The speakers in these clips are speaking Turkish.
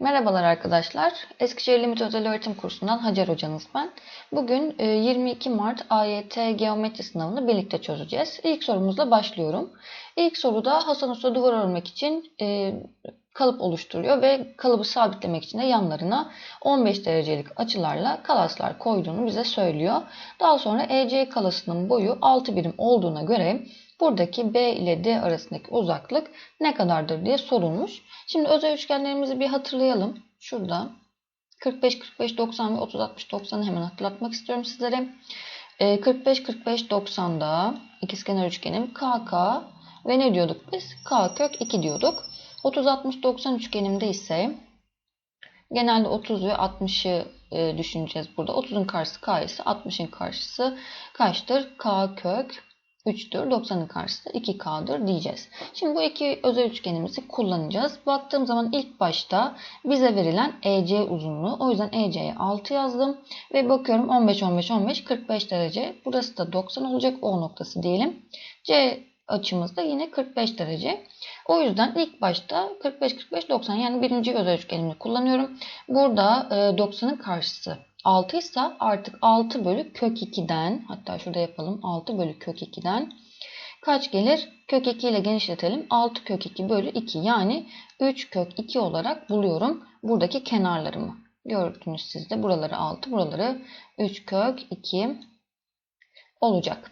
Merhabalar arkadaşlar. Eskişehir Limit Özel Öğretim Kursu'ndan Hacer hocanız ben. Bugün e, 22 Mart AYT Geometri sınavını birlikte çözeceğiz. İlk sorumuzla başlıyorum. İlk soruda Hasan Usta duvar örmek için e, kalıp oluşturuyor ve kalıbı sabitlemek için de yanlarına 15 derecelik açılarla kalaslar koyduğunu bize söylüyor. Daha sonra EC kalasının boyu 6 birim olduğuna göre buradaki B ile D arasındaki uzaklık ne kadardır diye sorulmuş. Şimdi özel üçgenlerimizi bir hatırlayalım. Şurada 45 45 90 ve 30 60 90'ı hemen hatırlatmak istiyorum sizlere. 45 45 90'da ikizkenar üçgenim KK ve ne diyorduk biz? K kök 2 diyorduk. 30 60 90 üçgenimde ise genelde 30 ve 60'ı e, düşüneceğiz burada. 30'un karşısı K ise 60'ın karşısı kaçtır? K kök 3'tür. 90'ın karşısı 2K'dır diyeceğiz. Şimdi bu iki özel üçgenimizi kullanacağız. Baktığım zaman ilk başta bize verilen EC uzunluğu. O yüzden EC'ye 6 yazdım. Ve bakıyorum 15, 15, 15, 45 derece. Burası da 90 olacak. O noktası diyelim. C açımız da yine 45 derece. O yüzden ilk başta 45, 45, 90 yani birinci özel üçgenimi kullanıyorum. Burada 90'ın karşısı 6 ise artık 6 bölü kök 2'den hatta şurada yapalım 6 bölü kök 2'den kaç gelir? Kök 2 ile genişletelim. 6 kök 2 bölü 2 yani 3 kök 2 olarak buluyorum buradaki kenarlarımı. Gördünüz siz de buraları 6 buraları 3 kök 2 olacak.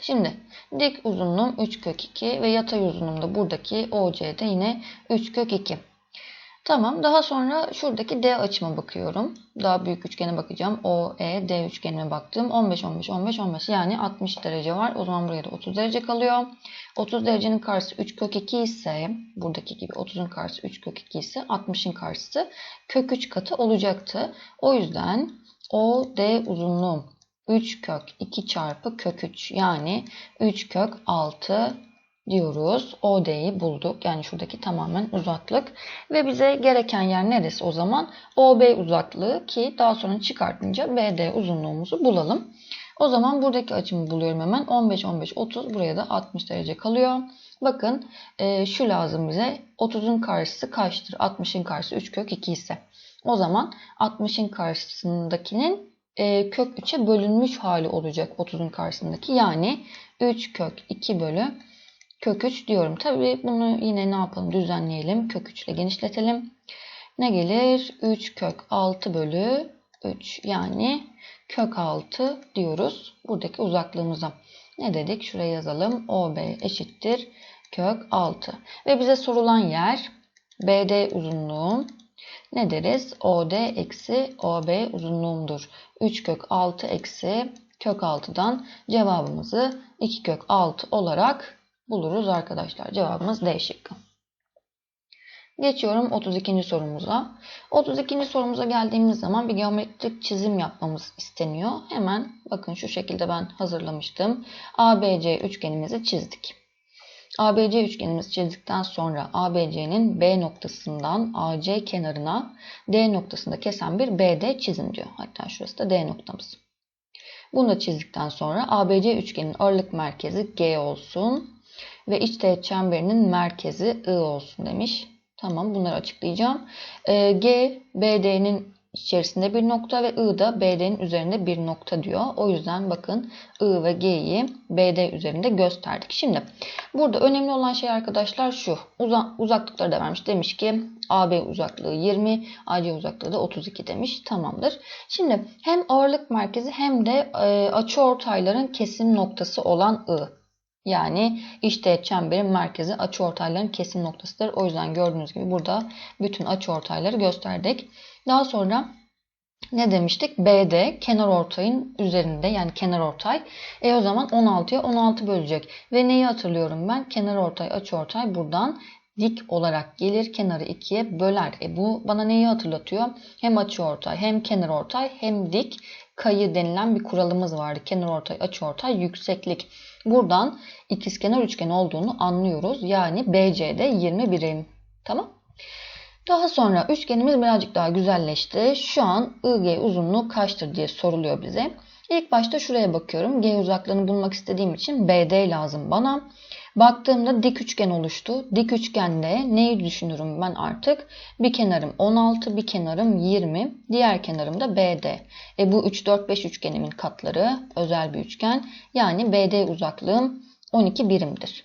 Şimdi dik uzunluğum 3 kök 2 ve yatay uzunluğum da buradaki OC'de yine 3 kök 2. Tamam. Daha sonra şuradaki D açıma bakıyorum. Daha büyük üçgene bakacağım. O, E, D üçgenine baktım. 15, 15, 15, 15. Yani 60 derece var. O zaman buraya da 30 derece kalıyor. 30 derecenin karşısı 3 kök 2 ise buradaki gibi 30'un karşısı 3 kök 2 ise 60'ın karşısı kök 3 katı olacaktı. O yüzden O, D uzunluğum 3 kök 2 çarpı kök 3 yani 3 kök 6 diyoruz. OD'yi bulduk. Yani şuradaki tamamen uzaklık. Ve bize gereken yer neresi o zaman? OB uzaklığı ki daha sonra çıkartınca BD uzunluğumuzu bulalım. O zaman buradaki açımı buluyorum hemen. 15, 15, 30. Buraya da 60 derece kalıyor. Bakın e, şu lazım bize. 30'un karşısı kaçtır? 60'ın karşısı 3 kök 2 ise. O zaman 60'ın karşısındakinin e, kök 3'e bölünmüş hali olacak 30'un karşısındaki. Yani 3 kök 2 bölü kök 3 diyorum. Tabii bunu yine ne yapalım düzenleyelim. Kök 3 ile genişletelim. Ne gelir? 3 kök 6 bölü 3 yani kök 6 diyoruz. Buradaki uzaklığımıza. Ne dedik? Şuraya yazalım. OB eşittir kök 6. Ve bize sorulan yer BD uzunluğum ne deriz? OD eksi OB uzunluğumdur. 3 kök 6 eksi kök 6'dan cevabımızı 2 kök 6 olarak buluruz arkadaşlar. Cevabımız D şıkkı. Geçiyorum 32. sorumuza. 32. sorumuza geldiğimiz zaman bir geometrik çizim yapmamız isteniyor. Hemen bakın şu şekilde ben hazırlamıştım. ABC üçgenimizi çizdik. ABC üçgenimizi çizdikten sonra ABC'nin B noktasından AC kenarına D noktasında kesen bir BD çizin diyor. Hatta şurası da D noktamız. Bunu da çizdikten sonra ABC üçgenin ağırlık merkezi G olsun ve iç teğet çemberinin merkezi I olsun demiş. Tamam bunları açıklayacağım. E, G, BD'nin içerisinde bir nokta ve I da BD'nin üzerinde bir nokta diyor. O yüzden bakın I ve G'yi BD üzerinde gösterdik. Şimdi burada önemli olan şey arkadaşlar şu. Uza, uzaklıkları da vermiş. Demiş ki AB uzaklığı 20, AC uzaklığı da 32 demiş. Tamamdır. Şimdi hem ağırlık merkezi hem de e, açıortayların kesim noktası olan I. Yani işte çemberin merkezi açıortayların kesim noktasıdır. O yüzden gördüğünüz gibi burada bütün açıortayları gösterdik. Daha sonra ne demiştik? BD kenar ortayın üzerinde yani kenar ortay. E o zaman 16'ya 16 bölecek. Ve neyi hatırlıyorum ben? Kenar ortay, açıortay buradan dik olarak gelir kenarı ikiye böler. E bu bana neyi hatırlatıyor? Hem açıortay hem kenar ortay hem dik kayı denilen bir kuralımız vardı. Kenar ortay, açı ortay, yükseklik. Buradan ikizkenar üçgen olduğunu anlıyoruz. Yani BC'de 20 birim. Tamam. Daha sonra üçgenimiz birazcık daha güzelleşti. Şu an IG uzunluğu kaçtır diye soruluyor bize. İlk başta şuraya bakıyorum. G uzaklığını bulmak istediğim için BD lazım bana. Baktığımda dik üçgen oluştu. Dik üçgende neyi düşünürüm ben artık? Bir kenarım 16, bir kenarım 20, diğer kenarım da BD. E bu 3, 4, 5 üçgenimin katları özel bir üçgen. Yani BD uzaklığım 12 birimdir.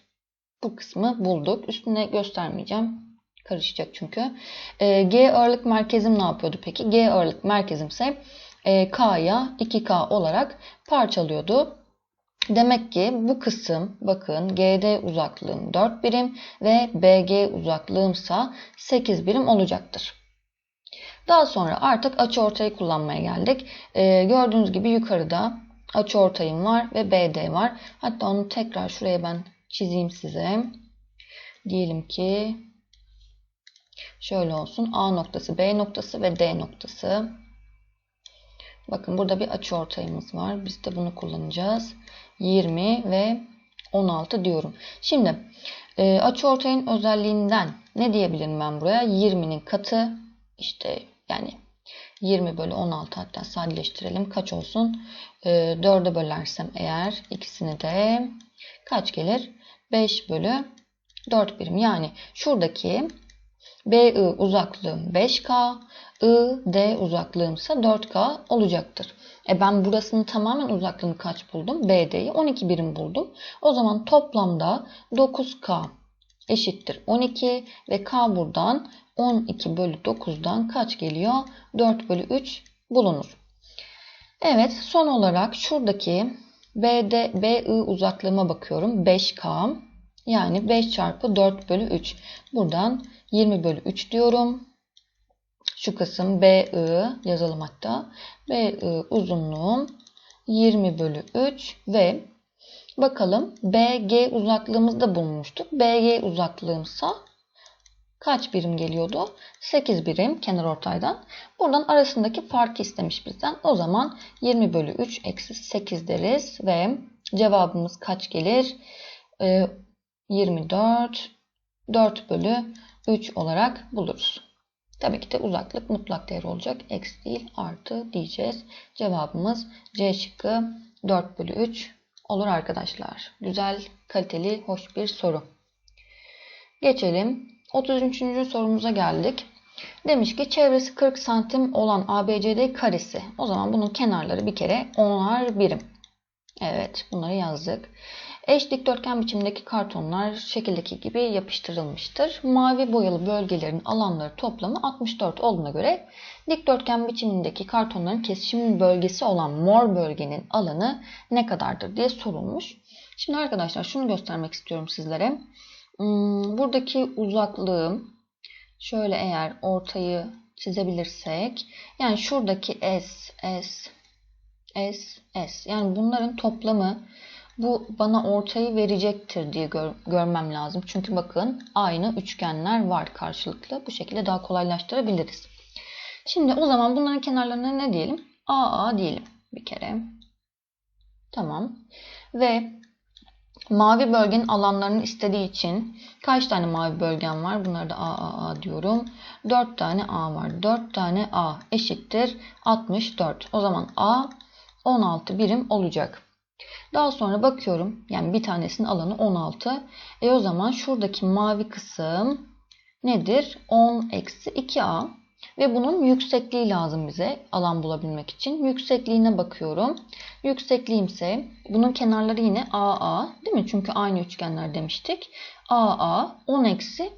Bu kısmı bulduk. Üstüne göstermeyeceğim. Karışacak çünkü. E, G ağırlık merkezim ne yapıyordu peki? G ağırlık merkezimse e, K'ya 2K olarak parçalıyordu. Demek ki bu kısım bakın GD uzaklığım 4 birim ve BG uzaklığımsa 8 birim olacaktır. Daha sonra artık açıortayı kullanmaya geldik. Ee, gördüğünüz gibi yukarıda açıortayım var ve BD var. Hatta onu tekrar şuraya ben çizeyim size. Diyelim ki şöyle olsun. A noktası, B noktası ve D noktası. Bakın burada bir açıortayımız var. Biz de bunu kullanacağız. 20 ve 16 diyorum. Şimdi e, açıortayın özelliğinden ne diyebilirim ben buraya? 20'nin katı işte yani 20 bölü 16 hatta sadeleştirelim. Kaç olsun? E, 4'e bölersem eğer ikisini de kaç gelir? 5 bölü 4 birim. Yani şuradaki BI uzaklığım 5K, ID uzaklığımsa 4K olacaktır. E ben burasının tamamen uzaklığını kaç buldum? BD'yi 12 birim buldum. O zaman toplamda 9K eşittir 12 ve K buradan 12 bölü 9'dan kaç geliyor? 4 bölü 3 bulunur. Evet son olarak şuradaki BD, BI uzaklığıma bakıyorum. 5K yani 5 çarpı 4 bölü 3. Buradan 20 bölü 3 diyorum. Şu kısım BI yazalım hatta. BI uzunluğum 20 bölü 3 ve bakalım BG uzaklığımızda bulmuştuk. BG uzaklığımsa kaç birim geliyordu? 8 birim kenar ortaydan. Buradan arasındaki farkı istemiş bizden. O zaman 20 bölü 3 eksi 8 deriz ve cevabımız kaç gelir? Ee, 24 4 bölü 3 olarak buluruz. Tabii ki de uzaklık mutlak değer olacak. Eksi değil artı diyeceğiz. Cevabımız C şıkkı 4 bölü 3 olur arkadaşlar. Güzel, kaliteli, hoş bir soru. Geçelim. 33. sorumuza geldik. Demiş ki çevresi 40 santim olan ABCD karesi. O zaman bunun kenarları bir kere 10'ar birim. Evet bunları yazdık. Eş dikdörtgen biçimdeki kartonlar şekildeki gibi yapıştırılmıştır. Mavi boyalı bölgelerin alanları toplamı 64 olduğuna göre dikdörtgen biçimindeki kartonların kesişim bölgesi olan mor bölgenin alanı ne kadardır diye sorulmuş. Şimdi arkadaşlar şunu göstermek istiyorum sizlere. Hmm, buradaki uzaklığım şöyle eğer ortayı çizebilirsek yani şuradaki S, S, S, S yani bunların toplamı bu bana ortayı verecektir diye gör, görmem lazım. Çünkü bakın aynı üçgenler var karşılıklı. Bu şekilde daha kolaylaştırabiliriz. Şimdi o zaman bunların kenarlarına ne diyelim? AA diyelim bir kere. Tamam. Ve mavi bölgenin alanlarını istediği için kaç tane mavi bölgen var? Bunları da AAA diyorum. 4 tane A var. 4 tane A eşittir 64. O zaman A 16 birim olacak. Daha sonra bakıyorum. Yani bir tanesinin alanı 16. E o zaman şuradaki mavi kısım nedir? 10 eksi 2a. Ve bunun yüksekliği lazım bize alan bulabilmek için. Yüksekliğine bakıyorum. Yüksekliğim ise bunun kenarları yine AA değil mi? Çünkü aynı üçgenler demiştik. AA 10 eksi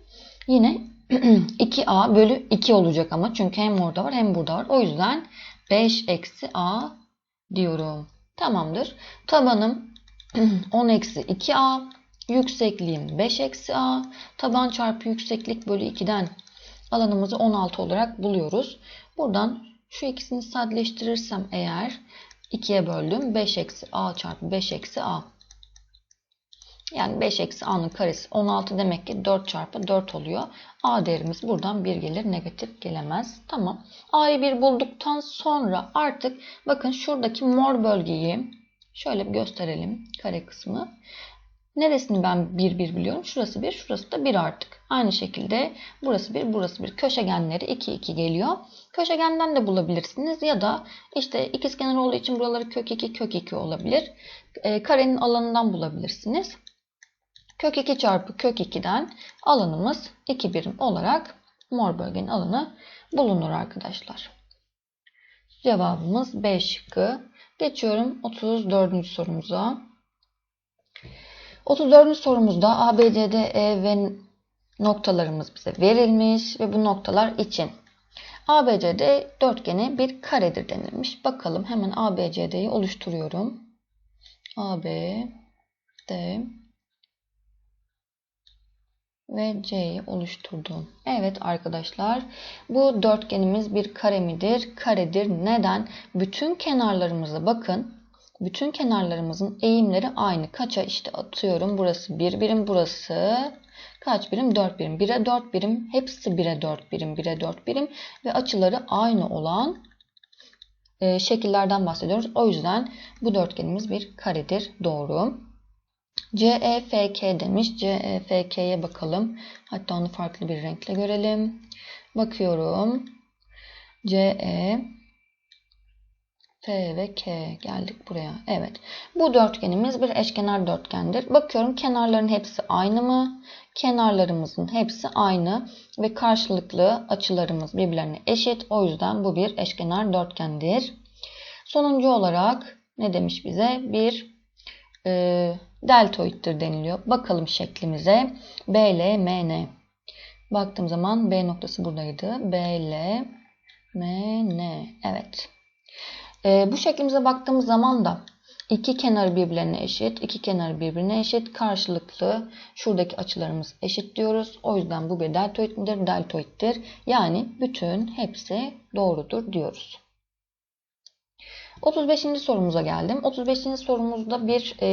yine 2A bölü 2 olacak ama. Çünkü hem orada var hem burada var. O yüzden 5 eksi A diyorum. Tamamdır. Tabanım 10 eksi 2a. Yüksekliğim 5 eksi a. Taban çarpı yükseklik bölü 2'den alanımızı 16 olarak buluyoruz. Buradan şu ikisini sadeleştirirsem eğer 2'ye böldüm. 5 eksi a çarpı 5 eksi a. Yani 5 eksi a'nın karesi 16 demek ki 4 çarpı 4 oluyor. A değerimiz buradan 1 gelir. Negatif gelemez. Tamam. A'yı 1 bulduktan sonra artık bakın şuradaki mor bölgeyi şöyle bir gösterelim. Kare kısmı. Neresini ben 1 1 biliyorum? Şurası 1, şurası da 1 artık. Aynı şekilde burası 1, burası 1. Köşegenleri 2 2 geliyor. Köşegenden de bulabilirsiniz ya da işte ikizkenar olduğu için buraları kök 2 kök 2 olabilir. E, karenin alanından bulabilirsiniz. Kök 2 çarpı kök 2'den alanımız 2 birim olarak mor bölgenin alanı bulunur arkadaşlar. Cevabımız B şıkkı. Geçiyorum 34. sorumuza. 34. sorumuzda A, B, C, D, E ve noktalarımız bize verilmiş ve bu noktalar için ABCD dörtgeni bir karedir denilmiş. Bakalım hemen ABCD'yi oluşturuyorum. AB, D ve C'yi oluşturdum. Evet arkadaşlar bu dörtgenimiz bir kare midir? Karedir. Neden? Bütün kenarlarımıza bakın. Bütün kenarlarımızın eğimleri aynı. Kaça işte atıyorum. Burası 1 birim. Burası kaç birim? 4 birim. 1'e 4 birim. Hepsi 1'e 4 birim. 1'e 4 birim. Ve açıları aynı olan e, şekillerden bahsediyoruz. O yüzden bu dörtgenimiz bir karedir. Doğru. CEFK demiş. CEFK'ye bakalım. Hatta onu farklı bir renkle görelim. Bakıyorum. CE F ve K geldik buraya. Evet. Bu dörtgenimiz bir eşkenar dörtgendir. Bakıyorum kenarların hepsi aynı mı? Kenarlarımızın hepsi aynı ve karşılıklı açılarımız birbirlerine eşit. O yüzden bu bir eşkenar dörtgendir. Sonuncu olarak ne demiş bize? Bir e, deltoittir deniliyor. Bakalım şeklimize. B, L, M, N. Baktığım zaman B noktası buradaydı. B, L, M, N. Evet. E, bu şeklimize baktığımız zaman da iki kenar birbirlerine eşit, iki kenar birbirine eşit, karşılıklı şuradaki açılarımız eşit diyoruz. O yüzden bu bir deltoid midir? Deltoiddir. Yani bütün hepsi doğrudur diyoruz. 35. sorumuza geldim. 35. sorumuzda bir e,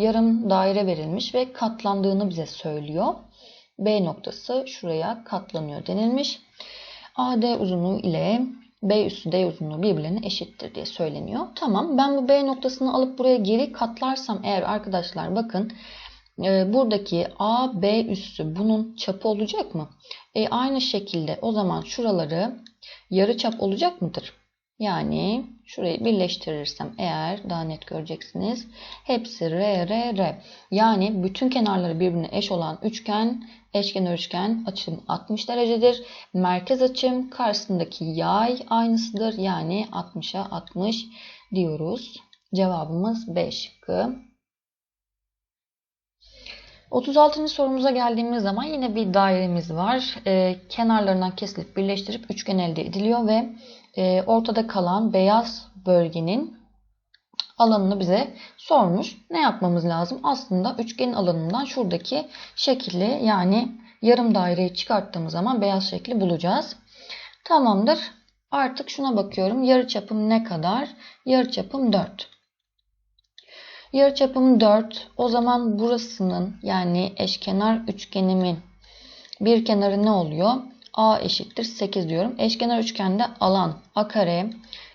yarım daire verilmiş ve katlandığını bize söylüyor. B noktası şuraya katlanıyor denilmiş. AD uzunluğu ile B üssü D uzunluğu birbirlerine eşittir diye söyleniyor. Tamam ben bu B noktasını alıp buraya geri katlarsam eğer arkadaşlar bakın e, buradaki A, B üssü bunun çapı olacak mı? E, aynı şekilde o zaman şuraları yarı çap olacak mıdır? Yani şurayı birleştirirsem eğer daha net göreceksiniz. Hepsi R, R, R. Yani bütün kenarları birbirine eş olan üçgen, eşkenar üçgen açım 60 derecedir. Merkez açım karşısındaki yay aynısıdır. Yani 60'a 60 diyoruz. Cevabımız B şıkkı. 36. sorumuza geldiğimiz zaman yine bir dairemiz var. E, kenarlarından kesilip birleştirip üçgen elde ediliyor ve e, ortada kalan beyaz bölgenin alanını bize sormuş. Ne yapmamız lazım? Aslında üçgenin alanından şuradaki şekli yani yarım daireyi çıkarttığımız zaman beyaz şekli bulacağız. Tamamdır. Artık şuna bakıyorum. Yarı çapım ne kadar? Yarı çapım 4. Yarı çapım 4. O zaman burasının yani eşkenar üçgenimin bir kenarı ne oluyor? A eşittir 8 diyorum. Eşkenar üçgende alan A kare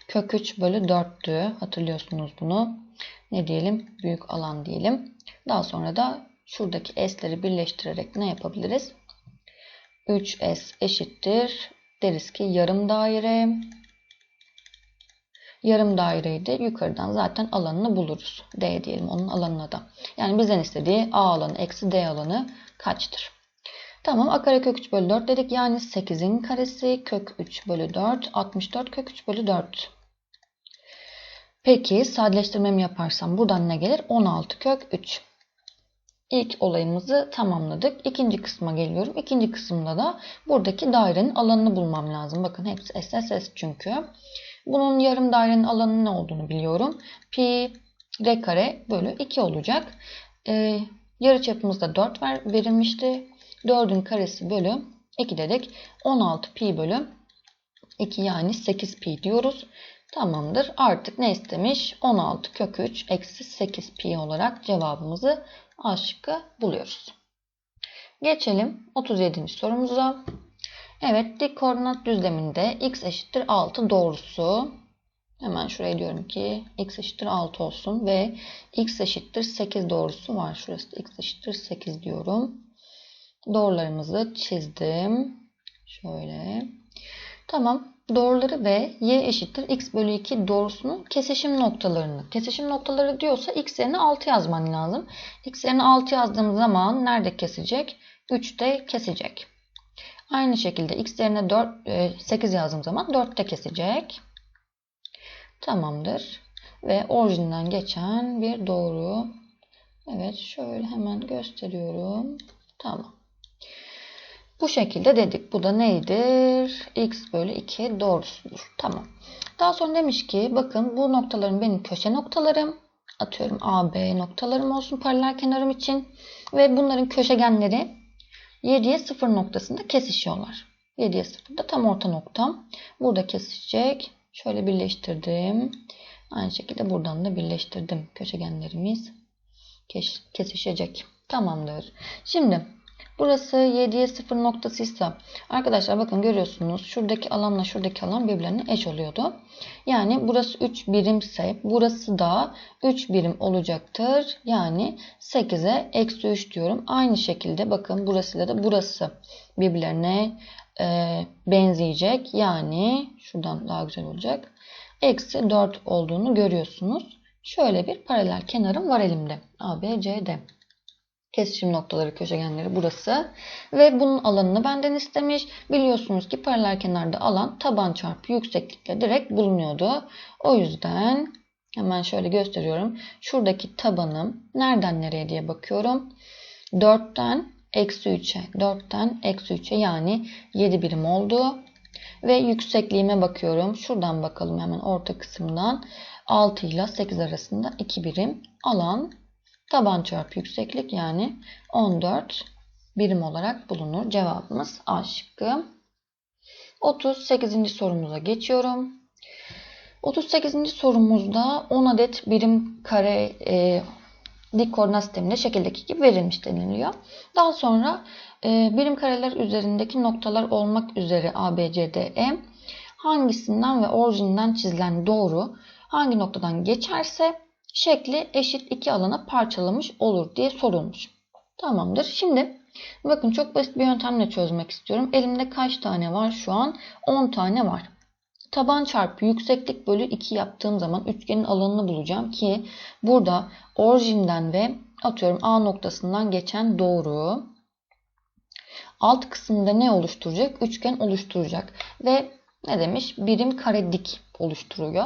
kök 3 bölü 4'tü. Hatırlıyorsunuz bunu. Ne diyelim? Büyük alan diyelim. Daha sonra da şuradaki s'leri birleştirerek ne yapabiliriz? 3s eşittir. Deriz ki yarım daire. Yarım daireyi de yukarıdan zaten alanını buluruz. D diyelim onun alanına da. Yani bizden istediği A alanı eksi D alanı kaçtır? Tamam a kare kök 3 bölü 4 dedik. Yani 8'in karesi kök 3 bölü 4. 64 kök 3 bölü 4. Peki sadeleştirmemi yaparsam buradan ne gelir? 16 kök 3. İlk olayımızı tamamladık. İkinci kısma geliyorum. İkinci kısımda da buradaki dairenin alanını bulmam lazım. Bakın hepsi SSS çünkü. Bunun yarım dairenin alanı ne olduğunu biliyorum. Pi r kare bölü 2 olacak. Ee, yarı çapımızda 4 ver, verilmişti. 4'ün karesi bölü 2 dedik. 16 pi bölü 2 yani 8 pi diyoruz. Tamamdır. Artık ne istemiş? 16 kök 3 eksi 8 pi olarak cevabımızı A şıkkı buluyoruz. Geçelim 37. sorumuza. Evet dik koordinat düzleminde x eşittir 6 doğrusu. Hemen şuraya diyorum ki x eşittir 6 olsun ve x eşittir 8 doğrusu var. Şurası da x eşittir 8 diyorum. Doğrularımızı çizdim. Şöyle. Tamam. Doğruları ve y eşittir x bölü 2 doğrusunun kesişim noktalarını. Kesişim noktaları diyorsa x yerine 6 yazman lazım. x yerine 6 yazdığım zaman nerede kesecek? 3'te kesecek. Aynı şekilde x yerine 4, 8 yazdığım zaman 4'te kesecek. Tamamdır. Ve orijinden geçen bir doğru. Evet şöyle hemen gösteriyorum. Tamam. Bu şekilde dedik. Bu da neydir? x bölü 2 doğrusudur. Tamam. Daha sonra demiş ki bakın bu noktaların benim köşe noktalarım. Atıyorum A, B noktalarım olsun paralel kenarım için. Ve bunların köşegenleri 7'ye 0 noktasında kesişiyorlar. 7'ye 0'da tam orta noktam. Burada kesişecek. Şöyle birleştirdim. Aynı şekilde buradan da birleştirdim. Köşegenlerimiz kesişecek. Tamamdır. Şimdi Burası 7'ye 0 noktasıysa arkadaşlar bakın görüyorsunuz şuradaki alanla şuradaki alan birbirlerine eş oluyordu. Yani burası 3 birimse burası da 3 birim olacaktır. Yani 8'e eksi 3 diyorum. Aynı şekilde bakın burasıyla da burası birbirlerine e, benzeyecek. Yani şuradan daha güzel olacak. Eksi 4 olduğunu görüyorsunuz. Şöyle bir paralel kenarım var elimde. A, B, C, D kesişim noktaları köşegenleri burası. Ve bunun alanını benden istemiş. Biliyorsunuz ki paralel kenarda alan taban çarpı yükseklikle direkt bulunuyordu. O yüzden hemen şöyle gösteriyorum. Şuradaki tabanım nereden nereye diye bakıyorum. 4'ten eksi 3'e 4'ten eksi 3'e yani 7 birim oldu. Ve yüksekliğime bakıyorum. Şuradan bakalım hemen orta kısımdan. 6 ile 8 arasında 2 birim alan Taban çarpı yükseklik yani 14 birim olarak bulunur. Cevabımız A şıkkı. 38. sorumuza geçiyorum. 38. sorumuzda 10 adet birim kare e, dik koordinat sisteminde şekildeki gibi verilmiş deniliyor. Daha sonra e, birim kareler üzerindeki noktalar olmak üzere A, B, C, D, E hangisinden ve orijinden çizilen doğru hangi noktadan geçerse şekli eşit iki alana parçalamış olur diye sorulmuş. Tamamdır. Şimdi bakın çok basit bir yöntemle çözmek istiyorum. Elimde kaç tane var şu an? 10 tane var. Taban çarpı yükseklik bölü 2 yaptığım zaman üçgenin alanını bulacağım ki burada orijinden ve atıyorum A noktasından geçen doğru alt kısımda ne oluşturacak? Üçgen oluşturacak. Ve ne demiş? Birim kare dik oluşturuyor.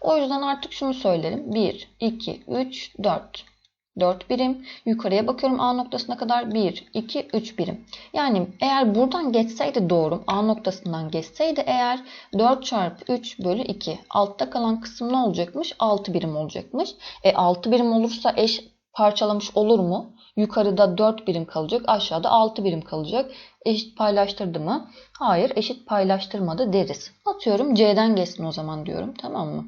O yüzden artık şunu söylerim. 1, 2, 3, 4. 4 birim. Yukarıya bakıyorum A noktasına kadar 1, 2, 3 birim. Yani eğer buradan geçseydi doğru A noktasından geçseydi eğer 4 çarpı 3 bölü 2. Altta kalan kısım ne olacakmış? 6 birim olacakmış. E 6 birim olursa eş parçalamış olur mu? Yukarıda 4 birim kalacak, aşağıda 6 birim kalacak. Eşit paylaştırdı mı? Hayır, eşit paylaştırmadı deriz. Atıyorum C'den geçsin o zaman diyorum. Tamam mı?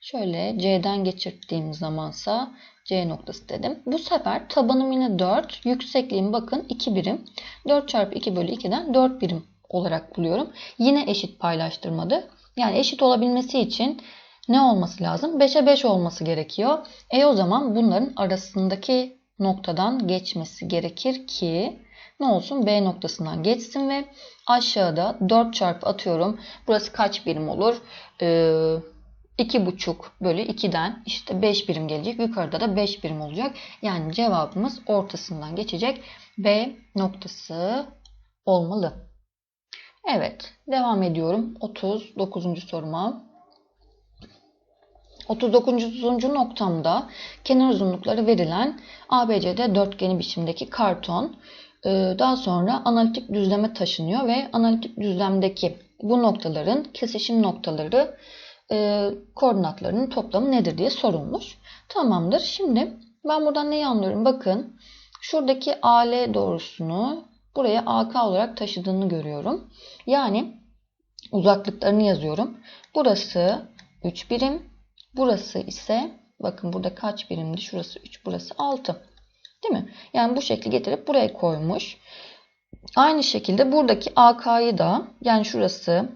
Şöyle C'den geçirdiğim zamansa C noktası dedim. Bu sefer tabanım yine 4. Yüksekliğim bakın 2 birim. 4 çarpı 2 bölü 2'den 4 birim olarak buluyorum. Yine eşit paylaştırmadı. Yani eşit olabilmesi için ne olması lazım? 5'e 5 olması gerekiyor. E o zaman bunların arasındaki noktadan geçmesi gerekir ki ne olsun B noktasından geçsin ve aşağıda 4 çarpı atıyorum. Burası kaç birim olur? Ee, 2,5 bölü 2'den işte 5 birim gelecek. Yukarıda da 5 birim olacak. Yani cevabımız ortasından geçecek. B noktası olmalı. Evet devam ediyorum. 39. soruma. 39. noktamda kenar uzunlukları verilen ABCD dörtgeni biçimdeki karton e, daha sonra analitik düzleme taşınıyor ve analitik düzlemdeki bu noktaların kesişim noktaları e, koordinatlarının toplamı nedir diye sorulmuş. Tamamdır. Şimdi ben buradan neyi anlıyorum? Bakın şuradaki AL doğrusunu buraya AK olarak taşıdığını görüyorum. Yani uzaklıklarını yazıyorum. Burası 3 birim, Burası ise bakın burada kaç birimdi? Şurası 3, burası 6. Değil mi? Yani bu şekli getirip buraya koymuş. Aynı şekilde buradaki AK'yı da yani şurası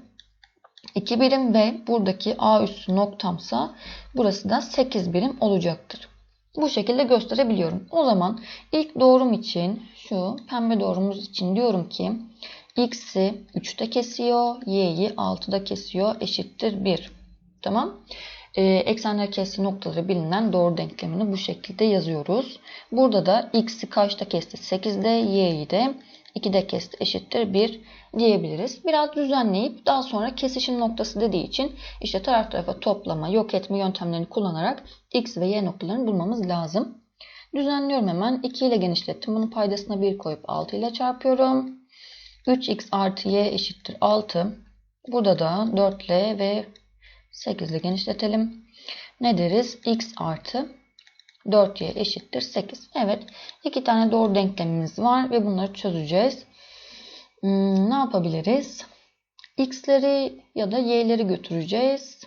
2 birim ve buradaki A üssü noktamsa burası da 8 birim olacaktır. Bu şekilde gösterebiliyorum. O zaman ilk doğrum için şu pembe doğrumuz için diyorum ki x'i 3'te kesiyor, y'yi 6'da kesiyor eşittir 1. Tamam. Ee, eksenler kestiği noktaları bilinen doğru denklemini bu şekilde yazıyoruz. Burada da x'i kaçta kesti? 8'de, y'yi de 2'de kesti eşittir 1 diyebiliriz. Biraz düzenleyip daha sonra kesişim noktası dediği için işte taraf tarafa toplama, yok etme yöntemlerini kullanarak x ve y noktalarını bulmamız lazım. Düzenliyorum hemen. 2 ile genişlettim. Bunun paydasına 1 koyup 6 ile çarpıyorum. 3x artı y eşittir 6. Burada da 4 ile ve 8 ile genişletelim. Ne deriz? x artı 4y eşittir 8. Evet. iki tane doğru denklemimiz var ve bunları çözeceğiz. Hmm, ne yapabiliriz? x'leri ya da y'leri götüreceğiz.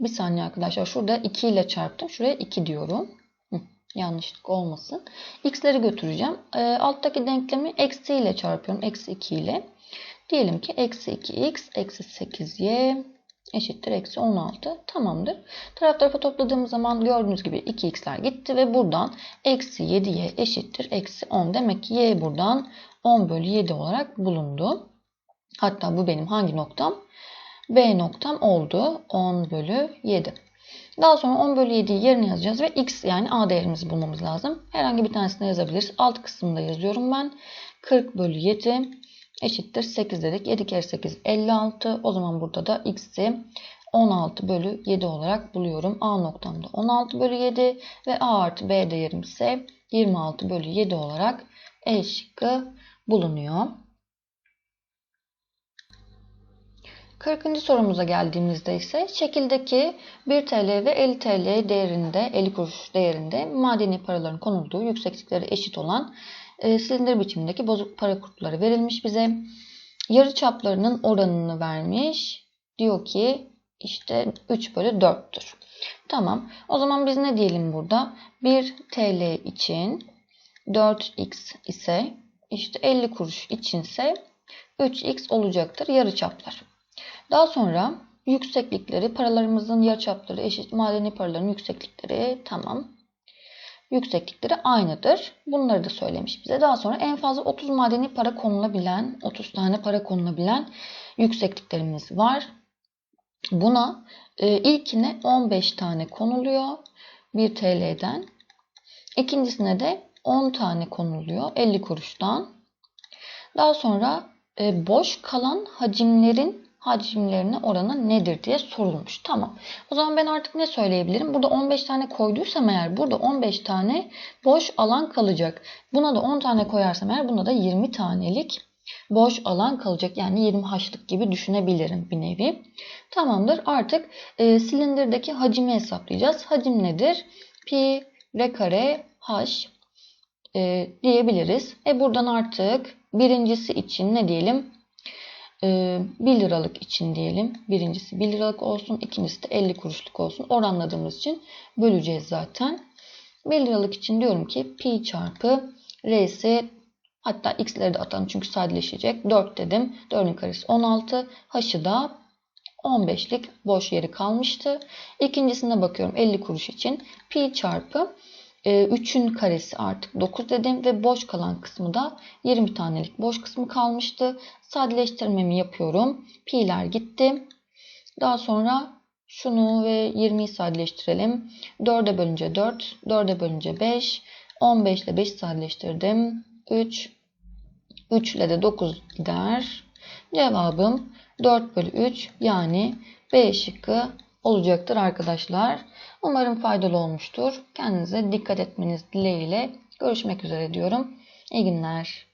Bir saniye arkadaşlar. Şurada 2 ile çarptım. Şuraya 2 diyorum. Yanlışlık olmasın. x'leri götüreceğim. E, alttaki denklemi eksi ile çarpıyorum. Eksi 2 ile. Diyelim ki eksi 2x eksi 8y eşittir eksi 16. Tamamdır. Taraf tarafa topladığımız zaman gördüğünüz gibi 2x'ler gitti ve buradan eksi 7y eşittir eksi 10. Demek ki y buradan 10 bölü 7 olarak bulundu. Hatta bu benim hangi noktam? B noktam oldu. 10 bölü 7. Daha sonra 10 bölü 7'yi yerine yazacağız ve x yani a değerimizi bulmamız lazım. Herhangi bir tanesini yazabiliriz. Alt kısmında yazıyorum ben. 40 bölü 7 eşittir 8 dedik. 7 kere 8 56. O zaman burada da x'i 16 bölü 7 olarak buluyorum. A noktamda 16 bölü 7 ve A artı B değerim ise 26 bölü 7 olarak E şıkkı bulunuyor. 40. sorumuza geldiğimizde ise şekildeki 1 TL ve 50 TL değerinde 50 kuruş değerinde madeni paraların konulduğu yükseklikleri eşit olan e, silindir biçimindeki bozuk para kutuları verilmiş bize. Yarı çaplarının oranını vermiş. Diyor ki işte 3 bölü 4'tür. Tamam. O zaman biz ne diyelim burada? 1 TL için 4x ise işte 50 kuruş içinse 3x olacaktır yarı çaplar. Daha sonra yükseklikleri, paralarımızın yarıçapları eşit, madeni paraların yükseklikleri tamam. Yükseklikleri aynıdır. Bunları da söylemiş bize. Daha sonra en fazla 30 madeni para konulabilen, 30 tane para konulabilen yüksekliklerimiz var. Buna e, ilkine 15 tane konuluyor 1 TL'den. İkincisine de 10 tane konuluyor 50 kuruştan. Daha sonra e, boş kalan hacimlerin hacimlerine oranı nedir diye sorulmuş. Tamam. O zaman ben artık ne söyleyebilirim? Burada 15 tane koyduysam eğer burada 15 tane boş alan kalacak. Buna da 10 tane koyarsam eğer buna da 20 tanelik boş alan kalacak. Yani 20 haşlık gibi düşünebilirim bir nevi. Tamamdır. Artık e, silindirdeki hacmi hesaplayacağız. Hacim nedir? Pi r kare h e, diyebiliriz. E buradan artık birincisi için ne diyelim? 1 ee, liralık için diyelim. Birincisi 1 liralık olsun. ikincisi de 50 kuruşluk olsun. Oranladığımız için böleceğiz zaten. 1 liralık için diyorum ki pi çarpı r'si hatta x'leri de atalım çünkü sadeleşecek. 4 dedim. 4'ün karesi 16. H'ı da 15'lik boş yeri kalmıştı. İkincisine bakıyorum 50 kuruş için. Pi çarpı 3'ün ee, karesi artık 9 dedim ve boş kalan kısmı da 20 tanelik boş kısmı kalmıştı. Sadeleştirmemi yapıyorum. Pi'ler gitti. Daha sonra şunu ve 20'yi sadeleştirelim. 4'e bölünce 4, 4'e bölünce 5, 15 ile 5 sadeleştirdim. 3, 3 ile de 9 gider. Cevabım 4 bölü 3 yani B şıkkı olacaktır arkadaşlar. Umarım faydalı olmuştur. Kendinize dikkat etmeniz dileğiyle görüşmek üzere diyorum. İyi günler.